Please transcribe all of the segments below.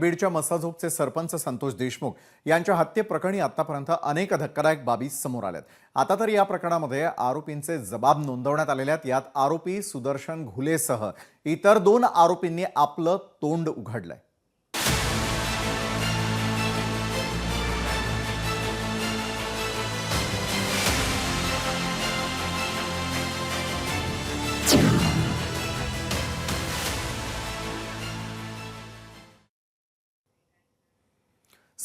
बीडच्या मसाझोकचे सरपंच संतोष देशमुख यांच्या हत्येप्रकरणी आतापर्यंत अनेक धक्कादायक बाबी समोर आल्यात. आता तर या प्रकरणामध्ये आरोपींचे जबाब नोंदवण्यात आलेले आहेत. यात आरोपी सुदर्शन घुलेसह इतर दोन आरोपींनी आपलं तोंड उघडलंय.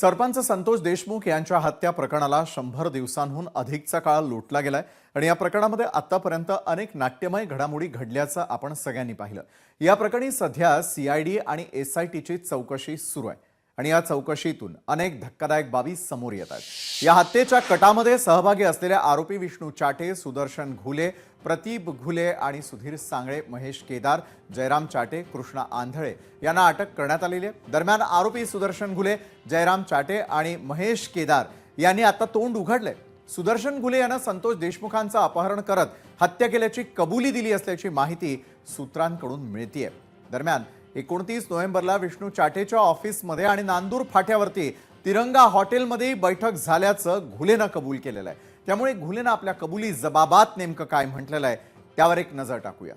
सरपंच संतोष देशमुख यांच्या हत्या प्रकरणाला शंभर दिवसांहून अधिकचा काळ लोटला गेलाय. आणि या प्रकरणामध्ये आतापर्यंत अनेक नाट्यमय घडामोडी घडल्याचं आपण सगळ्यांनी पाहिलं. या प्रकरणी सध्या सीआयडी आणि एस आय टीची चौकशी सुरू आहे. आणि या चौकशीतून अनेक धक्कादायक बाबी समोर येत आहेत. या हत्येच्या कटामध्ये सहभागी असलेल्या आरोपी विष्णू चाटे सुदर्शन घुले प्रतीप घुले आणि सुधीर सांगळे महेश केदार जयराम चाटे कृष्णा आंधळे यांना अटक करण्यात आलेली आहे. दरम्यान आरोपी सुदर्शन घुले जयराम चाटे आणि महेश केदार यांनी आता तोंड उघडलंय. सुदर्शन घुले यांना संतोष देशमुखांचं अपहरण करत हत्या केल्याची कबुली दिली असल्याची माहिती सूत्रांकडून मिळतीये. दरम्यान एकोणतीस नोव्हेंबरला विष्णू चाटेच्या ऑफिसमध्ये आणि नांदूर फाट्यावरती तिरंगा हॉटेलमध्ये बैठक झाल्याचं घुलेनं कबूल केलेलं आहे. त्यामुळे घुलेनं आपल्या कबुली जबाबात नेमकं काय म्हटलेलं आहे त्यावर एक नजर टाकूया.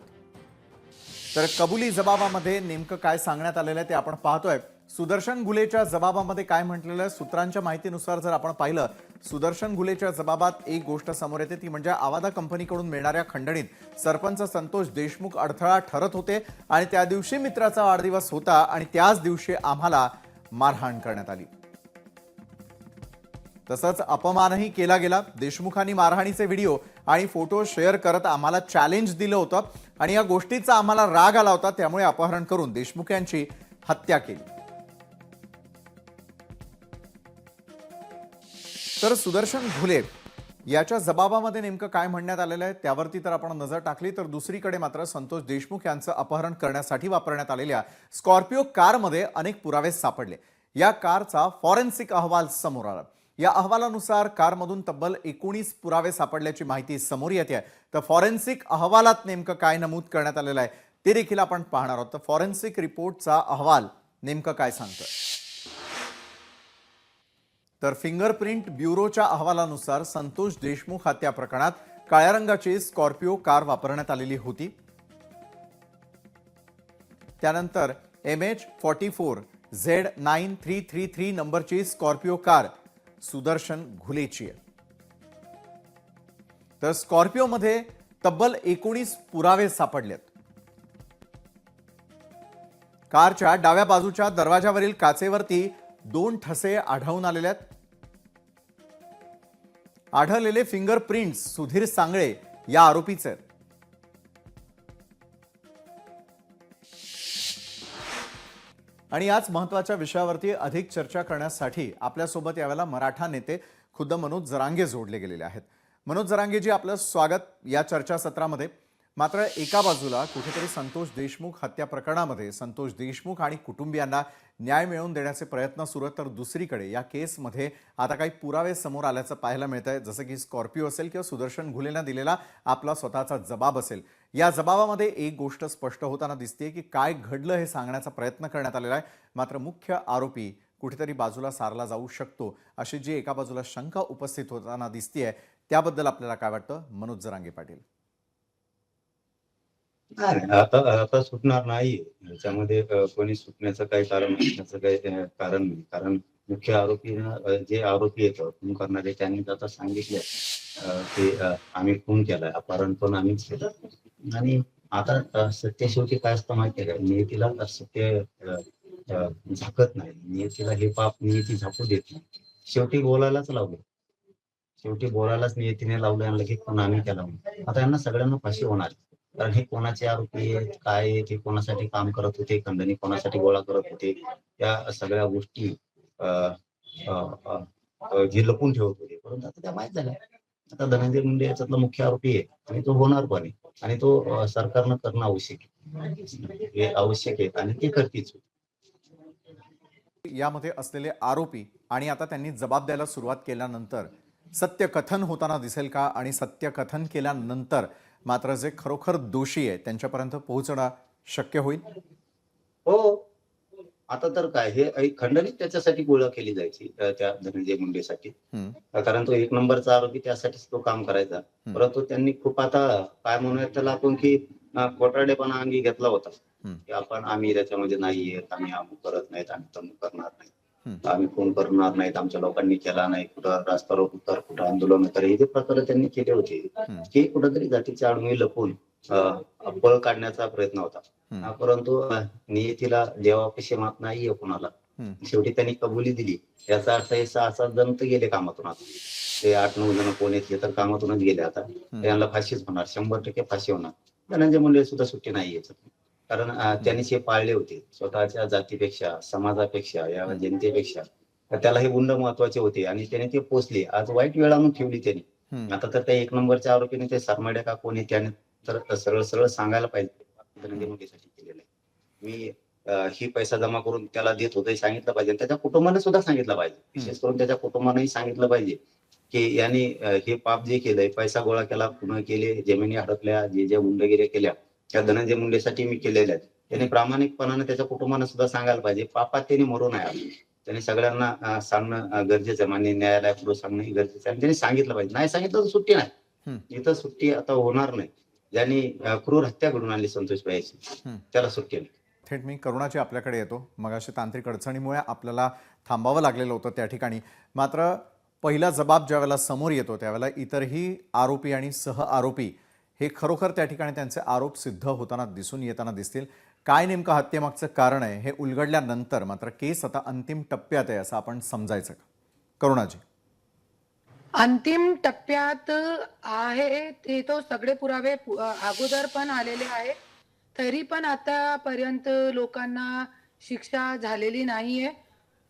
तर कबुली जबाबामध्ये नेमकं काय सांगण्यात आलेलं आहे ते आपण पाहतोय. सुदर्शन घुलेच्या जबाबामध्ये काय म्हटलेलं आहे सूत्रांच्या माहितीनुसार जर आपण पाहिलं सुदर्शन घुलेच्या जबाबात एक गोष्ट समोर येते ती म्हणजे आवादा कंपनीकडून मिळणाऱ्या खंडणीत सरपंच संतोष देशमुख अडथळा ठरत होते आणि त्या दिवशी मित्राचा वाढदिवस होता आणि त्याच दिवशी आम्हाला मारहाण करण्यात आली. तसंच अपमानही केला गेला. देशमुखांनी मारहाणीचे व्हिडिओ आणि फोटो शेअर करत आम्हाला चॅलेंज दिलं होतं आणि या गोष्टीचा आम्हाला राग आला होता त्यामुळे अपहरण करून देशमुख यांची हत्या केली. तर सुदर्शन घुले याच्या जबाबामध्ये नेमकं काय म्हणण्यात आलेलं आहे त्यावरती तर आपण नजर टाकली तर दुसरीकडे मात्र संतोष देशमुख यांचं अपहरण करण्यासाठी वापरण्यात आलेल्या स्कॉर्पिओ कारमध्ये अनेक पुरावे सापडले. या कारचा फॉरेन्सिक अहवाल समोर आला. या अहवालानुसार कारमधून तब्बल एकोणीस पुरावे सापडल्याची माहिती समोर येते आहे. तर फॉरेन्सिक अहवालात नेमकं काय नमूद करण्यात आलेलं आहे ते देखील आपण पाहणार आहोत. तर फॉरेन्सिक रिपोर्टचा अहवाल नेमकं काय सांगतं तर फिंगरप्रिंट ब्युरोच्या अहवालानुसार संतोष देशमुख हत्या प्रकरणात काळ्या रंगाची स्कॉर्पिओ कार वापरण्यात आलेली होती. त्यानंतर M H forty four Z nine three three three नंबरची स्कॉर्पिओ कार सुदर्शन घुलेची आहे तर स्कॉर्पिओमध्ये तब्बल एकोणीस पुरावे सापडलेत. कारच्या डाव्या बाजूच्या दरवाजावरील काचेवरती दोन ठसे आढळून आलेले आहेत. आढळलेले फिंगरप्रिंट्स सुधीर सांगळे या आरोपीचे आहेत. आणि याच महत्त्वाच्या विषयावरती अधिक चर्चा करण्यासाठी आपल्यासोबत यावेळेला मराठा नेते खुद्द मनोज जरांगे जोडले गेलेले आहेत. मनोज जरांगेजी आपलं स्वागत या चर्चासत्रामध्ये. मात्र एका बाजूला कुठेतरी संतोष देशमुख हत्या प्रकरणामध्ये संतोष देशमुख आणि कुटुंबियांना न्याय मिळवून देण्याचे प्रयत्न सुरू आहेत तर दुसरीकडे या केसमध्ये आता काही पुरावे समोर आल्याचं पाहायला मिळत आहे जसं की स्कॉर्पिओ असेल किंवा सुदर्शन घुलेनं दिलेला आपला स्वतःचा जबाब असेल. या जबाबामध्ये एक गोष्ट स्पष्ट होताना दिसते की काय घडलं हे सांगण्याचा प्रयत्न करण्यात आलेला आहे. मात्र मुख्य आरोपी कुठेतरी बाजूला सारला जाऊ शकतो अशी जी एका बाजूला शंका उपस्थित होताना दिसतीये त्याबद्दल आपल्याला काय वाटतं? मनोज जरांगे पाटील. नाही आता आता सुटणार नाही. याच्यामध्ये कोणी सुटण्याचं काही कारण असण्याचं काही कारण नाही. कारण मुख्य आरोपी जे आरोपी आहेत खून करणारे त्यांनी आता सांगितले की आम्ही खून केलाय. अपहरण पण आम्ही केलं. आणि आता सत्य शेवटी काय असतं माहितीये का? नियतीला सत्य झाकत नाही. नियतीला हे पाप नियती झाकू देत नाही. शेवटी बोलायलाच लावलं. शेवटी बोलायलाच नियतीने लावलं आणि लगेच पण आम्ही केला आता यांना सगळ्यांना फाशी होणार. आहे. कारण हे कोणाचे आरोपी आहेत काय आहेत हे कोणासाठी काम करत होते खंडणी कोणासाठी गोळा करत होते या सगळ्या गोष्टी अं, अं, जे लपून ठेवत होते. परंतु आता त्या माहीत झाल्या. आता धनंजय मुंडे याच्यातला मुख्य आरोपी आहे आणि तो होणार पण आहे. आणि तो सरकारनं करणं आवश्यक आहे. हे आवश्यक आहे आणि ते करतीच यामध्ये असलेले आरोपी आणि आता त्यांनी जबाब द्यायला सुरुवात केल्यानंतर सत्य कथन होताना दिसेल का? आणि सत्य कथन केल्यानंतर मात्र जे खरोखर दोषी आहे त्यांच्यापर्यंत पोहोचणं शक्य होईल? हो. आता तर काय हे एक खंडणी त्याच्यासाठी गोळा केली जायची त्या धनंजय मुंडेसाठी. कारण तो एक नंबरचा आरोपी त्यासाठीच तो काम करायचा. परंतु त्यांनी खूप आता काय म्हणूयात त्याला आपण की अ, खोटारडेपणा अंगी घेतला होता. की आपण आम्ही त्याच्यामध्ये नाही येत आम्ही अमुक करत नाहीत आम्ही तमुक करणार नाही. आम्ही फोन करणार नाहीत आमच्या लोकांनी केला नाही कुठं रस्ता रोक उतर कुठं आंदोलन तर हे जे प्रकार त्यांनी केले होते. हे कुठंतरी जातीच्या आडमी लपून पळ काढण्याचा प्रयत्न होता. परंतु नियतीला देवापेक्षा मात नाहीये कुणाला. शेवटी त्यांनी कबुली दिली. याचा अर्थ हे सहा सात जण तर गेले कामातून आता. ते आठ नऊ जण कोण येतले तर कामातूनच गेले आता. त्यांना फाशीच होणार शंभर टक्के फाशी होणार. धनंजय मुंडे सुद्धा सुट्टी नाही याच्यात. कारण त्यांनी जे पाळले होते. स्वतःच्या जातीपेक्षा समाजापेक्षा या जनतेपेक्षा. तर त्याला हे गुंड महत्त्वाचे होते आणि त्याने ते पोचले आज वाईट वेळ आणून ठेवली त्यांनी. आता तर त्या एक नंबरच्या आरोपीने ते सरमाड्या का कोणी त्याने तर सरळ सरळ सांगायला पाहिजे. केलेलं आहे. मी ही पैसा जमा करून त्याला देत होतो सांगितलं पाहिजे. आणि त्याच्या कुटुंबाने सुद्धा सांगितलं पाहिजे. विशेष करून त्याच्या कुटुंबानेही सांगितलं पाहिजे की यांनी हे पाप जे केलंय पैसा गोळा केला पुन्हा केले जमिनी हडपल्या जे जे गुंडगिरी केल्या त्या धनंजय मुंडेसाठी मी केलेल्या आहेत त्यांनी प्रामाणिकपणाने त्याच्या कुटुंबाने सुद्धा सांगायला पाहिजे. पापात त्यांनी मरू नये त्यांनी सगळ्यांना सांगणं गरजेचं आहे. मान्य न्यायालयापुढे सांगणं हे गरजेचं आहे. आणि त्यांनी सांगितलं पाहिजे. नाही सांगितलं तर सुट्टी नाही. इथं सुट्टी आता होणार नाही. ज्यांनी क्रूर हत्या घडून आणली संतोष भाईची. त्याला सुट्टी नाही. थेट मी करुणाची आपल्याकडे येतो. मग अशी तांत्रिक अडचणीमुळे आपल्याला थांबावं लागलेलं होतं त्या ठिकाणी. मात्र पहिला जबाब ज्या वेळेला समोर येतो त्यावेळेला इतरही आरोपी आणि सह आरोपी हे खरोखर त्या ठिकाणी त्यांचे आरोप सिद्ध होताना दिसून येताना दिसतील. काय नेमकं हत्येमागचं कारण आहे हे उलगडल्यानंतर मात्र केस आता अंतिम टप्प्यात आहे असं आपण समजायचं का? करुणाजी. अंतिम टप्प्यात आहे ते तो सगळे पुरावे अगोदर पण आलेले आहे. तरी पण आतापर्यंत लोकांना शिक्षा झालेली नाहीये.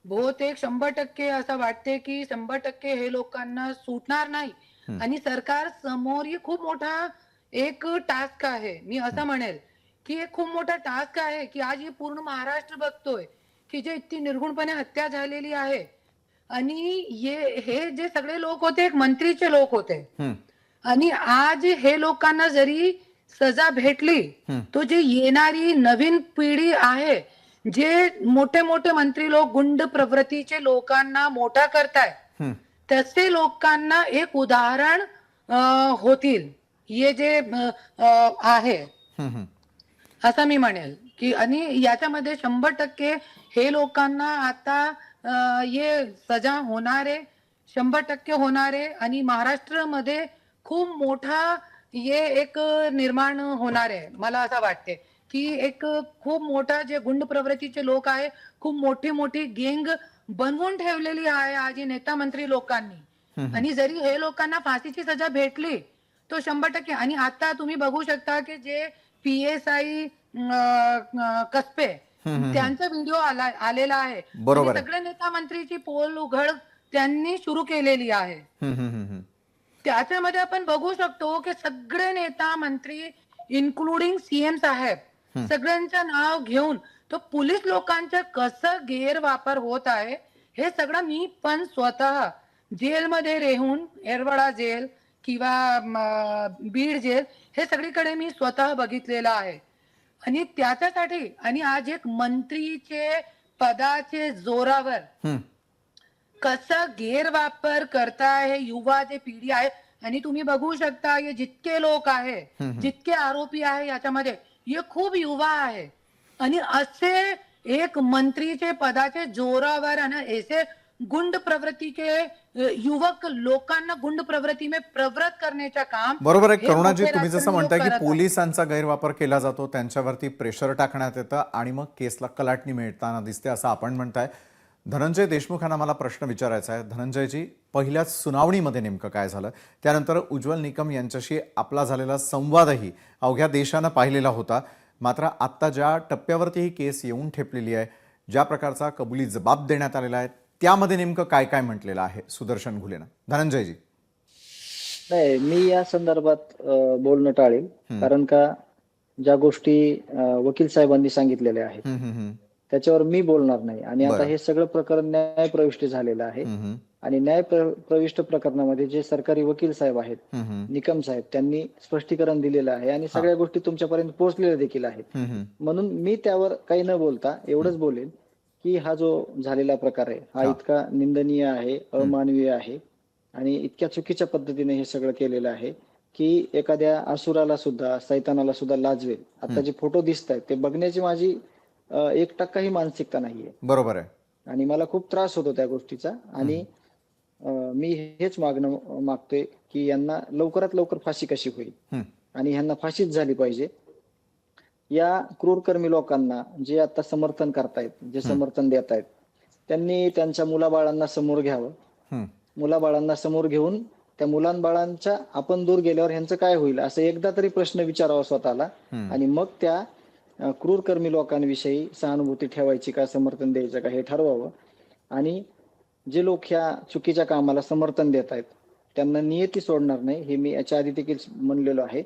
बहुतेक शंभर टक्के असं वाटते की शंभर टक्के हे लोकांना सुटणार नाही. आणि सरकार समोरही खूप मोठा एक टास्क आहे. मी असं म्हणेल की एक खूप मोठा टास्क आहे की आज हे पूर्ण महाराष्ट्र बघतोय की जे इतकी निर्गुणपणे हत्या झालेली आहे. आणि ये हे जे सगळे लोक होते एक मंत्रीचे लोक होते. आणि आज हे लोकांना जरी सजा भेटली. तो जे येणारी नवीन पिढी आहे जे मोठे मोठे मंत्री लोक गुंड प्रवृत्तीचे लोकांना मोठा करताय तसे लोकांना एक उदाहरण होतील. हे जे आहे. असं मी म्हणेल की आणि याच्यामध्ये शंभर टक्के हे लोकांना आता हे सजा होणारे शंभर टक्के होणारे आणि महाराष्ट्रामध्ये खूप मोठा हे एक निर्माण होणार आहे मला असं वाटते की एक खूप मोठा जे गुंड प्रवृत्तीचे लोक आहे खूप मोठी मोठी गेंग बनवून ठेवलेली आहे आज नेता मंत्री लोकांनी. आणि जरी हे लोकांना फाशीची सजा भेटली तो शंभर टक्के आणि आता तुम्ही बघू शकता की जे पी एस आय कसपे. त्यांचा व्हिडिओ आला आलेला आहे बरोबर. सगळे नेता मंत्रीची पोल उघड त्यांनी सुरू केलेली आहे. त्याच्यामध्ये आपण बघू शकतो की सगळे नेता मंत्री इन्क्लुडिंग सीएम साहेब. सगळ्यांचं नाव घेऊन तो पोलीस लोकांचा कसं गैरवापर होत आहे हे सगळं मी पण स्वतः जेलमध्ये राहून एरवाडा जेल किंवा बीड जेल हे सगळीकडे मी स्वतः बघितलेलं आहे आणि त्याच्यासाठी आणि आज एक मंत्रीचे पदाचे जोरावर. कसा गैरवापर करताय हे युवा जे पिढी आहे आणि तुम्ही बघू शकता हे जितके लोक आहे. जितके आरोपी आहे याच्यामध्ये हे खूप युवा आहे आणि असे एक मंत्रीचे पदाचे जोरावर आणि ऐसे गुंड प्रवृत्ती के अ, युवक लोकांना गुंड प्रवृत्ती में प्रवृत्त करण्याचं काम बरोबर आहे करुणाजी तुम्ही जसं म्हणताय की. पोलिसांचा गैरवापर केला जातो त्यांच्यावरती प्रेशर टाकण्यात येतं आणि मग केसला कलाटणी मिळताना दिसते असं आपण म्हणताय. धनंजय देशमुखांना मला प्रश्न विचारायचा आहे. धनंजयजी पहिल्याच सुनावणीमध्ये नेमकं काय झालं? त्यानंतर उज्ज्वल निकम यांच्याशी आपला झालेला संवादही अवघ्या देशानं पाहिलेला होता. मात्र आत्ता ज्या टप्प्यावरती ही केस येऊन ठेपलेली आहे ज्या प्रकारचा कबुली जबाब देण्यात आलेला आहे त्यामध्ये नेमकं काय काय म्हटलेलं आहे सुदर्शन घुलेनं धनंजयजी नाही मी या संदर्भात बोलणं टाळेल. कारण का ज्या गोष्टी वकील साहेबांनी सांगितलेल्या आहेत. त्याच्यावर मी बोलणार नाही आणि आता. हे सगळं प्रकरण न्याय प्रविष्ट झालेलं आहे. आणि न्याय प्र- प्रविष्ट प्रकरणामध्ये जे सरकारी वकील साहेब आहेत. निकम साहेब त्यांनी स्पष्टीकरण दिलेलं आहे आणि सगळ्या गोष्टी तुमच्यापर्यंत पोहोचलेल्या देखील आहेत. म्हणून मी त्यावर काही न बोलता एवढंच बोलेन की हा जो झालेला प्रकार आहे हा. इतका निंदनीय आहे अमानवीय आहे आणि इतक्या चुकीच्या पद्धतीने हे सगळं केलेलं आहे की एखाद्या असुराला सुद्धा सैतानाला सुद्धा लाजवेल. आता. जे फोटो दिसत आहेत ते बघण्याची माझी एक टक्काही मानसिकता नाहीये. बरोबर आहे. आणि मला खूप त्रास होतो त्या गोष्टीचा आणि मी हेच मागणं मागतोय की यांना लवकरात लवकर फाशी कशी होईल. आणि ह्यांना फाशीच झाली पाहिजे. या क्रूरकर्मी लोकांना जे आता समर्थन करतायत जे समर्थन देत आहेत त्यांनी त्यांच्या मुलाबाळांना समोर घ्यावं. मुलाबाळांना समोर घेऊन त्या मुलांबाळांच्या आपण दूर गेल्यावर ह्यांचं काय होईल असं एकदा तरी प्रश्न विचारावा स्वतःला. आणि मग त्या क्रूरकर्मी लोकांविषयी सहानुभूती ठेवायची का समर्थन द्यायचं का हे ठरवावं. आणि जे लोक ह्या चुकीच्या कामाला समर्थन देत आहेत त्यांना नियती सोडणार नाही हे मी याच्या आधी देखील म्हणलेलो आहे.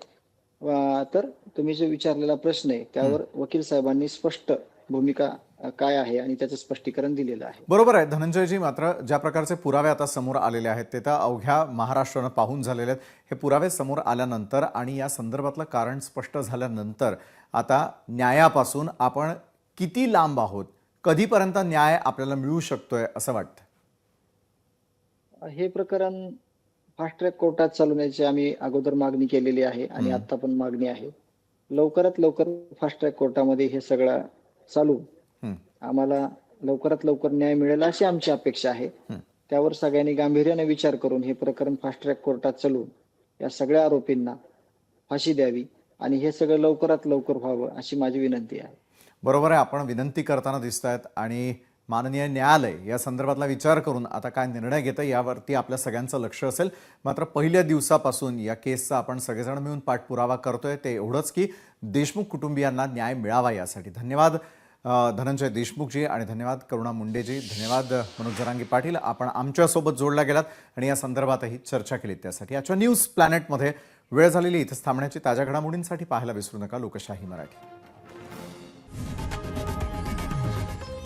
तर तुम्ही जो विचारलेला प्रश्न आहे त्यावर वकील साहेबांनी स्पष्ट भूमिका काय आहे आणि त्याचं स्पष्टीकरण दिलेलं आहे. बरोबर आहे. धनंजयजी मात्र ज्या प्रकारचे पुरावे आता समोर आलेले आहेत ते तर अवघ्या महाराष्ट्रानं पाहून झालेले आहेत. हे पुरावे समोर आल्यानंतर आणि या संदर्भातलं कारण स्पष्ट झाल्यानंतर आता न्यायापासून आपण किती लांब आहोत? कधीपर्यंत न्याय आपल्याला मिळू शकतोय असं वाटतं? हे प्रकरण फास्ट ट्रॅक कोर्टात चालवण्याची आम्ही अगोदर मागणी केलेली आहे आणि. आता पण मागणी आहे लवकरात लवकर फास्ट ट्रॅक कोर्टामध्ये हे सगळं चालू. आम्हाला लवकरात लवकर न्याय मिळेल अशी आमची अपेक्षा आहे. त्यावर सगळ्यांनी गांभीर्याने विचार करून हे प्रकरण फास्ट ट्रॅक कोर्टात चालवून या सगळ्या आरोपींना फाशी द्यावी आणि हे सगळं लवकरात लवकर व्हावं अशी माझी विनंती आहे बरोबर आहे आपण विनंती करताना दिसत आहेत आणि माननीय न्यायालय या संदर्भातला विचार करून आता काय निर्णय घेतं यावरती आपल्या सगळ्यांचं लक्ष असेल. मात्र पहिल्या दिवसापासून या केसचा आपण सगळेजण मिळून पाठपुरावा करतोय. ते एवढंच की देशमुख कुटुंबियांना न्याय मिळावा यासाठी. धन्यवाद धनंजय देशमुखजी आणि धन्यवाद करुणा मुंडेजी. धन्यवाद मनोज जरांगी पाटील. आपण आमच्यासोबत जोडला गेलात आणि या संदर्भातही चर्चा केली त्यासाठी. आजच्या न्यूज प्लॅनेटमध्ये वेळ झालेली इथं थांबण्याची ताज्या घडामोडींसाठी पाहायला विसरू नका. लोकशाही मराठी.